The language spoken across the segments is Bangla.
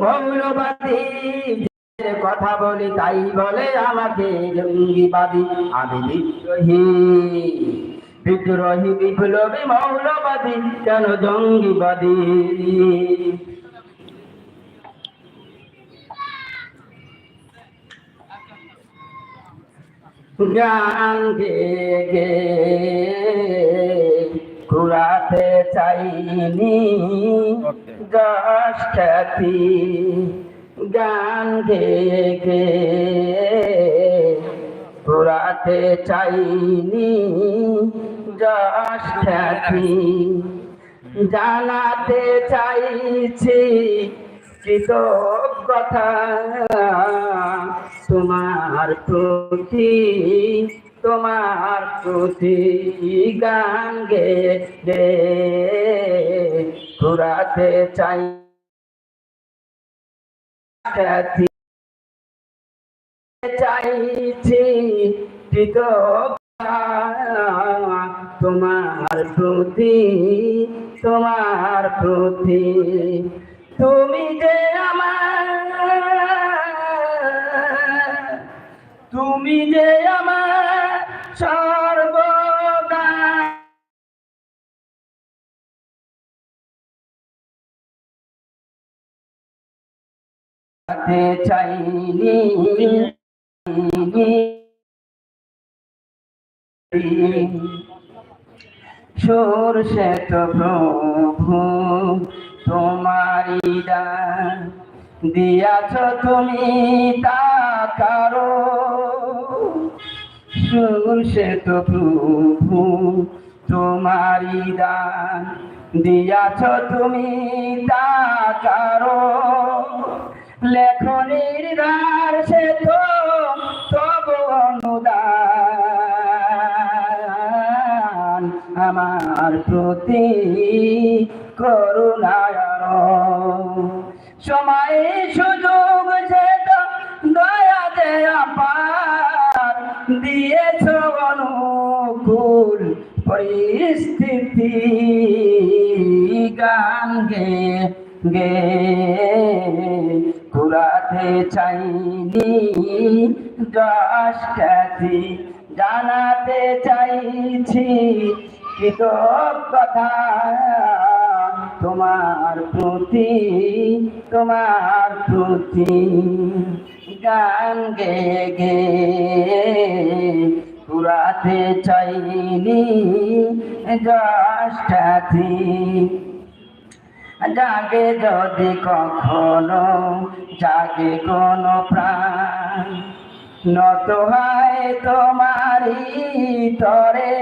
মৌলবাদী। কথা বলি তাই বলে আমাকে জঙ্গিবাদী। আমি বিদ্রোহী। বিদ্রোহী বিপ্লবী মৌলবাদী, কেন জঙ্গিবাদী? গান ঘুরাতে চাইনি যশ খ্যাতি গান গে গে ঘুরাতে চাইনি যশ খ্যাতি জানাতে চাইছি কৃতজ্ঞতা তোমার প্রতি। তোমার প্রতি গান গে গে ঘুরাতে চাই। চাইছি তোমার প্রতি তোমার প্রতি। তুমি যে আমার, তুমি যে আমার সর্বদা চাইনি সরষে তো প্রভু তোমারি দিয়াছ তুমি তা কারও সরষে তো প্রভু তোমারি দান দিয়াছ তুমি তা কারও। লেখনির দ্বার সে তো তব অনুদান। আমার প্রতি করুণায় সময় সুযোগ সে তো দয়া যে আপার দিয়েছ অনুকূল পরিস্থিতি। গান গে গে ঘুরাতে চাইনি যশ খ্যাতি জানাতে চাইছি কৃতজ্ঞতা তোমার প্রতি তোমার প্রতি। গান গে গে। ঘুরাতে চাইনি খ্যাতি জাগে যদি কখনো, জাগে কোনো প্রাণ। নত হয় তোমারি তরে।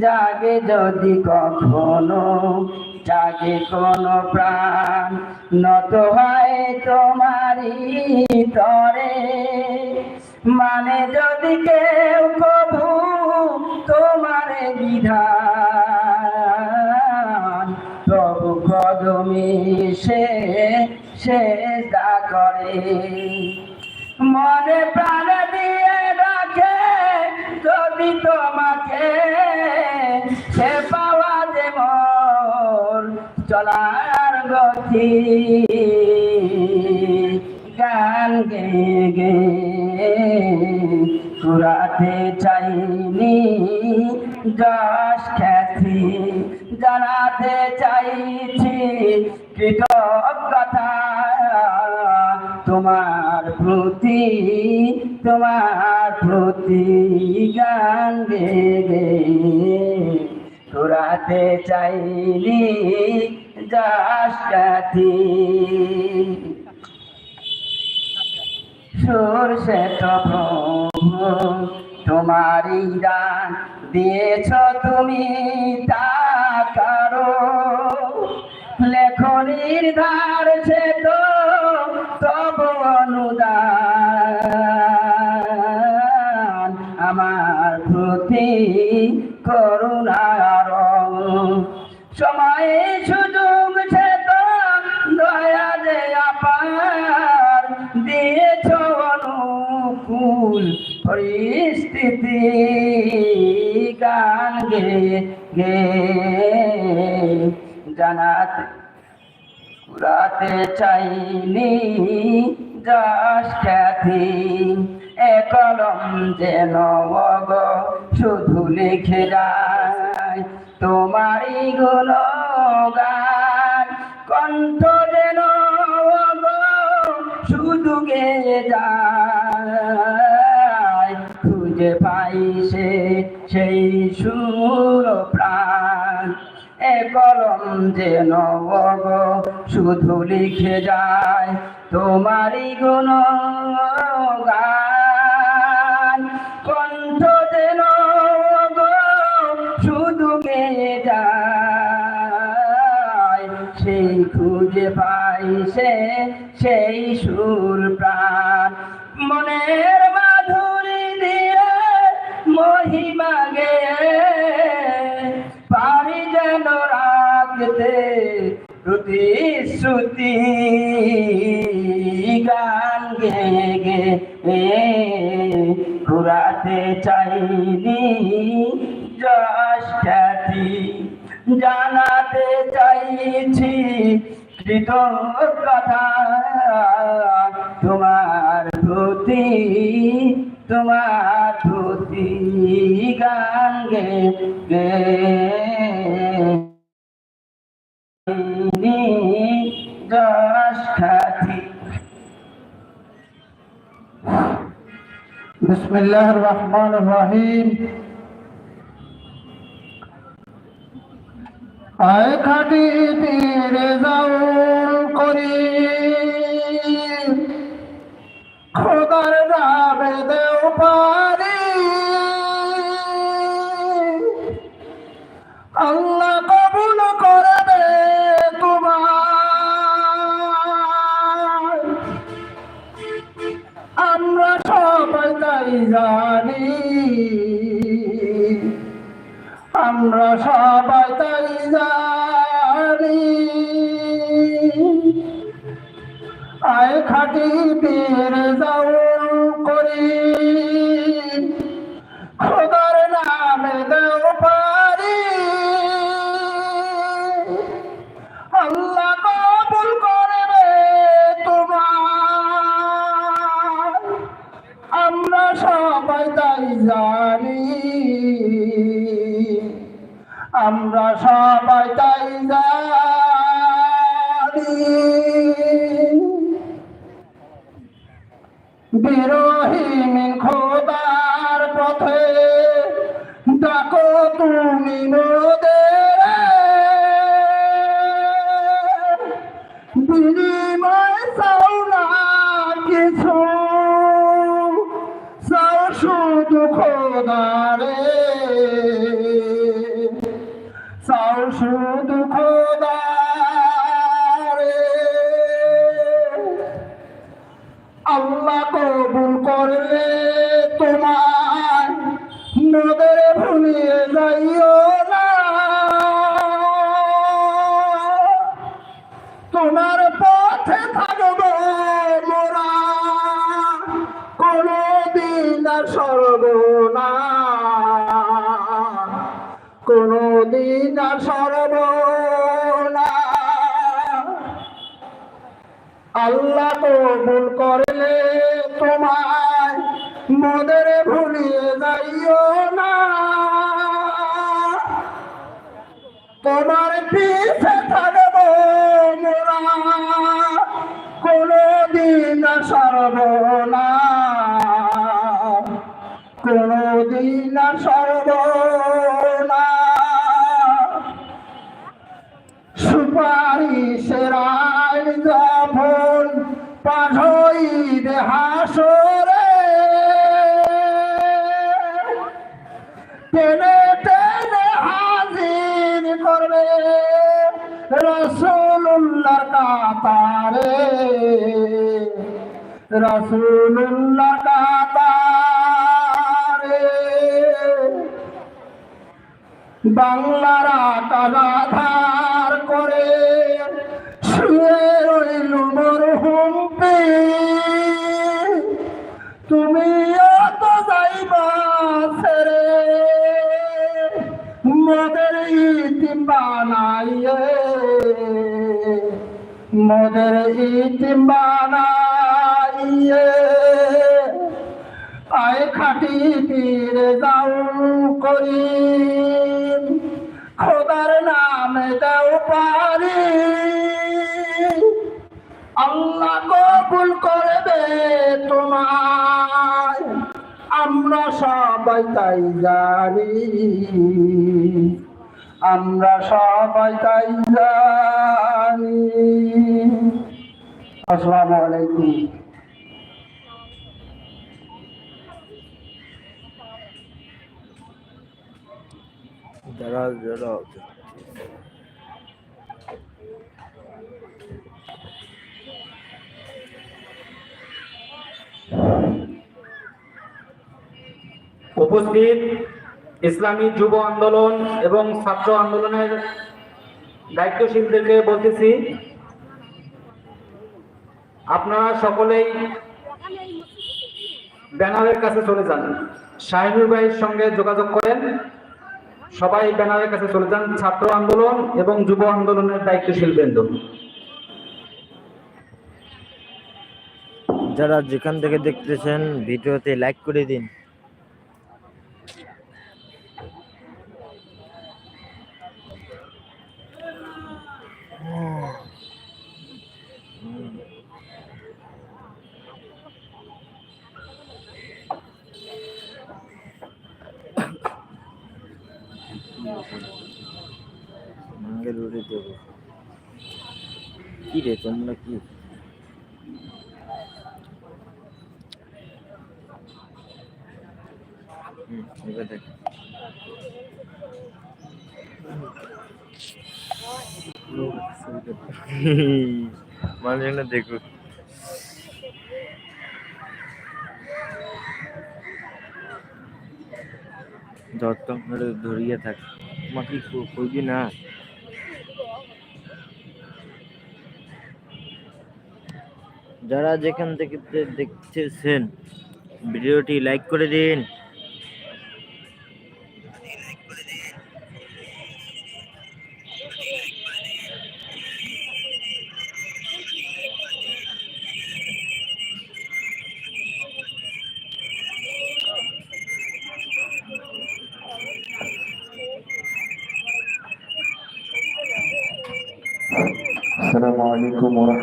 জাগে যদি কখনো জাগে কোনো প্রাণ। নত হয় তোমারি তরে। মানে যদি কেউ কভু তোমার বিধান তবু কদমে সে সে দা করে। মনে প্রাণ দিয়ে রাখে যদি তোমাকে, সে মোর চলার গতি গান গে গে কুড়াতে চাইনি যশ খ্যাতি, জানাতে চাইছি কৃতজ্ঞতা। তোমার প্রতি তোমার প্রতি গান গে গে কুড়াতে চাইনি যশ খ্যাতি সরষে তো প্রভু তোমারই দান, দিয়েছ তুমি তা কারও। লেখনির ধার সে তো প্রতি করুণার সময় সুযোগ সে তো দয়া যে আপার। দিয়েছ অনুকূল পরিস্থিতি, গান গে গে। জানাতে কুড়াতে চাইনি যাস খ্যাতি। এ কলম যেন অগ, শুধু লিখে যায়, তোমারই গুণগান। কণ্ঠ যেন শুধু গেয়ে যায়। খুঁজে পাই সেই সুর প্রাণ। এ কলম যেন অগ, শুধু লিখে যায়, তোমারই গুণ গান কণ্ঠ শুধু গেয়ে যায় সেই খুঁজে পাই সেই সুর প্রাণ। মনের মাধুরী দিয়ে মহিমা গে পারি যেন রাখতে প্রতিশ্রুতি। গান গে গে ঘুরাতে চাইনি যশ খ্যাতি জানাতে চাইছি। কৃতজ্ঞতা তোমার প্রতি তোমার প্রতি গাঙ্গে গে। بسم الله الرحمن الرحيم আয় খাটি তীরে যাউল করি খোদার নামে দেও পারি জানি। আমরা সবাই তাই জানি। খোদারে। চাও শুধু খোদারে। আল্লাহ কবুল করলে তোমার নদের ভুলিয়ে যাইও না। তোমার পথে থাকব মোরা কোনো দিন দিন আর সরব না। আল্লাহ কবুল করলে তোমায় মদের ভুলিয়ে যাইও না। তোমার পিছে থাকব মোরা কোনো দিন সরব না। সুপারিশের আইন যখন পাঠইবে হাসরে। টেনে টেনে হাজির করবে রসুল্লাহ কাতারে। রসুল্লাহ কাতারে। বাংলার আকাশ আধার করে। শুয়ে রইল তুমি অত যাইবা ছেড়ে। মদের ইতিম বানাইয়ে। মোদের ইতিম বানাইয়ে। আয় খাটি পীরে দাও করি। খোদার নামে দাও পারি। আল্লাহ কবুল করবে তোমার আমরা সবাই তাই জানি। আমরা সবাই তাই জানি। আসসালামু আলাইকুম। যারা যারা উপস্থিত ইসলামী যুব আন্দোলন এবং ছাত্র আন্দোলনের দায়িত্বশীলদেরকে বলতেছি, আপনারা সকলেই ব্যানারের কাছে চলে যান। শাহিনুর ভাইয়ের সঙ্গে যোগাযোগ করেন। সবাই ব্যানারের কাছে চলে যান। ছাত্র আন্দোলন এবং যুব আন্দোলনের দায়িত্বশীল বৃন্দ যারা যেখান থেকে দেখতেছেন, ভিডিওতে লাইক করে দিন। ম্যাঙ্গালোরে দেবো কি রে তোমরা কি? হুম, এবার দেখ। মানুষজনে দেখুক। যত ধরে ধরিয়ে থাক। তোমাকে করবি না। যারা যেখান থেকে দেখতেছেন ভিডিওটি লাইক করে দিন।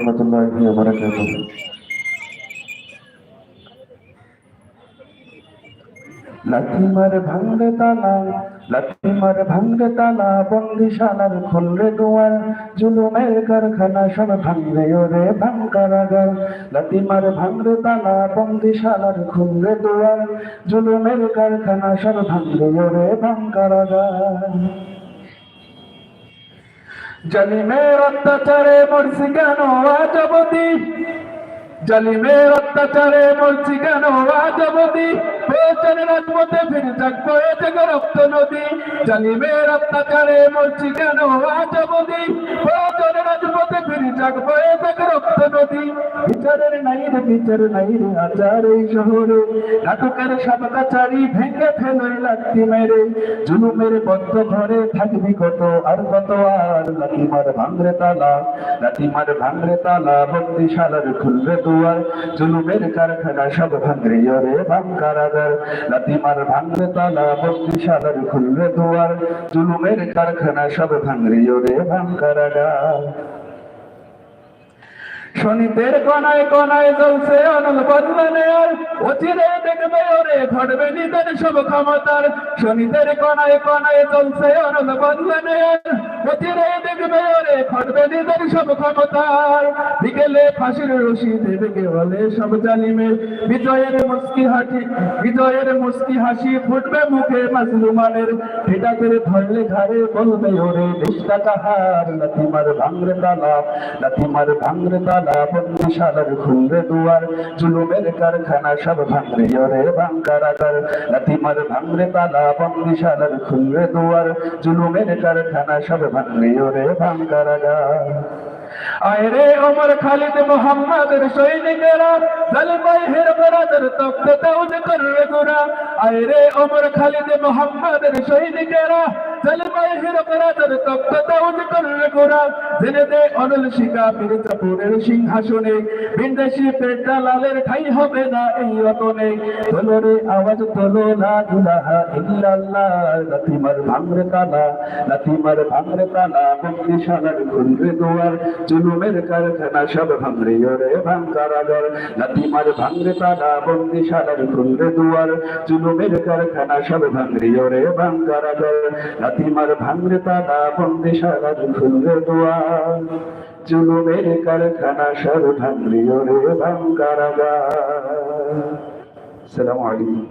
রহমতুল্লাহি ওবারাকাতুহু লাঠি মার ভাঙরে তালা লাঠি মার ভাঙরে তালা বন্দিশালার খুলরে দুয়ার, জুলুমের কারখানা সব ভাঙরে ওরে ভাঙ কারাগার। লাঠি মার ভাঙরে তালা বন্দিশালার খুলরে দুয়ার, জুলুমের কারখানা সব ভাঙরে ওরে ভাঙ কারাগার। জালিমের অত্যাচারে মরছি কেন? আজ অবধি জালিমের অত্যাচারে মরছি কেন আজ অবধি, প্রয়োজনে রাজপথে ফিরে থাকব রক্ত নদী। জালিমের অত্যাচারে মরছি কেন আজ অবধি, প্রয়োজনে রাজপথে ফিরে থাকব রক্ত নদী। বিচারের নাই রে বিচার নাই রে আচার এই শহরে। নাটকের কাচারি ভেঙে ফেলোই লাগতি মেরে। জুলুমের বদ্ধ ঘরে থাকবি কত আর কত আর? লাঠিমার ভাঙরে তালা লাঠিমার ভাঙরে তালা বন্দিশালার খুলবে দুয়ার জুলুমের কারখানা সব ভাঙরে ওরে ভাঙকারাগার লাতিমার ভাঙরে তালা বন্দিশালার খুলবে দুয়ার। জুলুমের কারখানা সব ভাঙরে ওরে ভাঙকারাগার শনিদের কনায় কনায় জ্বলছে অনল বদলানে আর অচিরে দেখবে ওরে ঘটবে নিদের সব ক্ষমতার। শনিদের কনায় কনায় জ্বলছে অনল বদলানে আর অচিরে দেখবে ওরে ঘটবে নিদের সব ক্ষমতার। বিকেলে ফাঁসির রশি দেবে বলে সব জালিমের। বিজয়ের মুস্কি হাসি, বিজয়ের মুস্কি হাসি ফুটবে মুখে মাজলুমানের। ঠিকাদের ধরলে ঘাড়ে বলবে ওরে দেশটা কাহার লাথিমার ভাঙরে তালা লাথিমার ভাঙরে তালা। বন্দিশালার খুলবে দুয়ার, জুলুমের কারখানা সব ভাঙরে ওরে ভাঙকারাগার লাথিমার ভাঙরে তালা বন্দিশালার খুলবে দুয়ার, জুলুমের কারখানা সব ভাঙরে ওরে ভাঙকারাগার আয়রে ওমর খালিদ মোহাম্মদের সৈনিকেরা জালিমাই হের বরাদর তপ্ত তাউজ করবে গোরা আয়রে ওমর খালিদ মোহাম্মদের সৈনিকেরা জলবায় হিরকরাদের তপ্ত দাউদ করলে গোরা জেনে দে অনল শিকা পীর সিংহাসনে, বিন্দেশি পেটা লালের ঠাই হবে না এই রতনে তোলো আওয়াজ তোলো, লা ইলাহা ইল্লাল্লাহ লাতিমার ভাঙরে তালা লাতিমার ভাঙরে তালা বন্দিশালার খুলবে দুয়ার, জুলুমের কারখানা সব ভাঙরে, ওরে ভাঙ কারাগার লাতিমার ভাঙরে তালা বন্দিশালার খুলবে দুয়ার, জুলুমের কারখানা সব ভাঙরে ওরে ভাঙ কারাগার লাতিমার ভাঙরে তালা বন্দিশালার খুলবে দুয়ার, জুলুমের কারখানা সব ভাঙরে ওরে ভাঙ কারাগার আসসালামু আলাইকুম।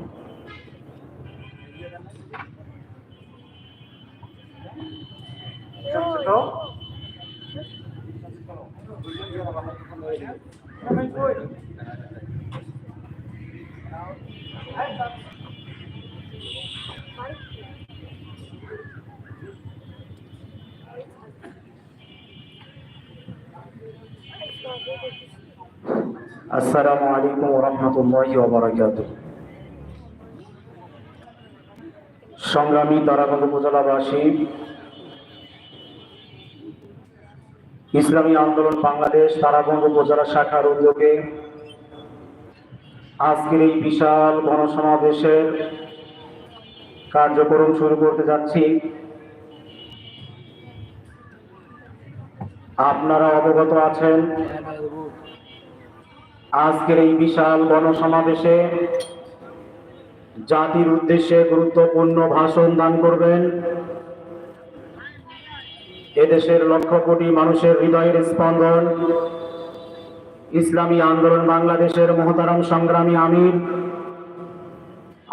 আসসালামু আলাইকুম রহমতুল্লাহি ওবরাকাত সংগ্রামী তারাগঞ্জ উপজেলাবাসী ইসলামী আন্দোলন বাংলাদেশ তারাগঞ্জ উপজেলা শাখার উদ্যোগে আজকের এই বিশাল গণসমাবেশের কার্যক্রম শুরু করতে যাচ্ছি। আপনারা অবগত আছেন, আজকের এই বিশাল গণসমাবেশে জাতির উদ্দেশ্যে গুরুত্বপূর্ণ ভাষণ দান করবেন। এদেশের লক্ষ কোটি মানুষের হৃদয়ের স্পন্দন ইসলামী আন্দোলন বাংলাদেশের মহতারাম সংগ্রামী আমির,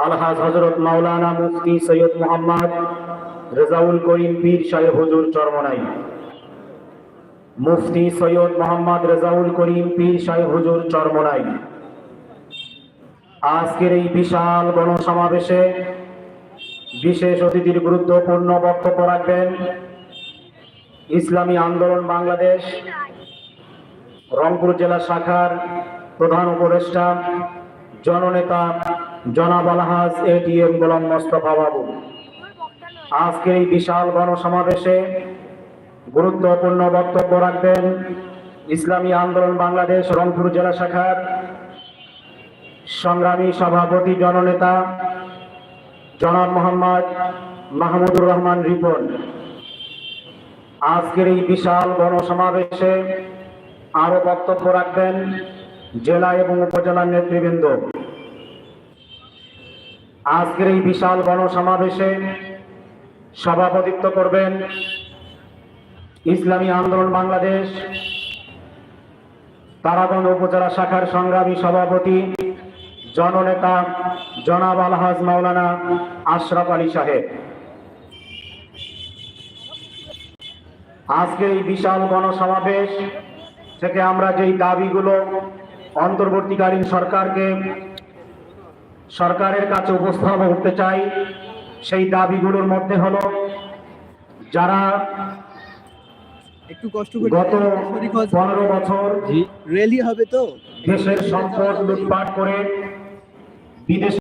আলহাজ হজরত মাওলানা মুফতি সৈয়দ মোহাম্মদ রেজাউল করিম পীর সাহেব হুজুর চরমনাই, মুফতি সৈয়দ মোহাম্মদ রেজাউল করিম পীর সাহেব হুজুর চরমনাই। আজকের এই বিশাল গণসমাবেশে বিশেষ অতিথির গুরুত্বপূর্ণ বক্তব্য রাখবেন ইসলামী আন্দোলন বাংলাদেশ রংপুর জেলা শাখার প্রধান উপদেষ্টা, জননেতা জনাব আলহাজ এটিএম গোলাম মোস্তফা বাবু। আজকের এই বিশাল গণসমাবেশে গুরুত্বপূর্ণ বক্তব্য রাখবেন ইসলামী আন্দোলন বাংলাদেশ রংপুর জেলা শাখার সংগ্রামী সভাপতি, জননেতা জনাব মোহাম্মদ মাহমুদুর রহমান রিপন। আজকের এই বিশাল গণসমাবেশে আরও বক্তব্য রাখবেন জেলা এবং উপজেলার নেতৃবৃন্দ। আজকের এই বিশাল গণসমাবেশে সভাপতিত্ব করবেন ইসলামী আন্দোলন বাংলাদেশ, তারাগঞ্জ উপজেলা শাখার সংগ্রামী সভাপতি, জননেতা জনাব আলহাজ মাওলানা আশরাফ আলী সাহেব। আজকে এই বিশাল গণসমাবেশ থেকে আমরা যেই দাবিগুলো অন্তর্বর্তীকালীন সরকারকে সরকারের কাছে উপস্থাপন করতে চাই সেই দাবিগুলোর মধ্যে হলো যারা একটু কষ্ট করে গত পনেরো বছর রেলি হবে তো? দেশের সম্পদ লুটপাট করে বিদেশে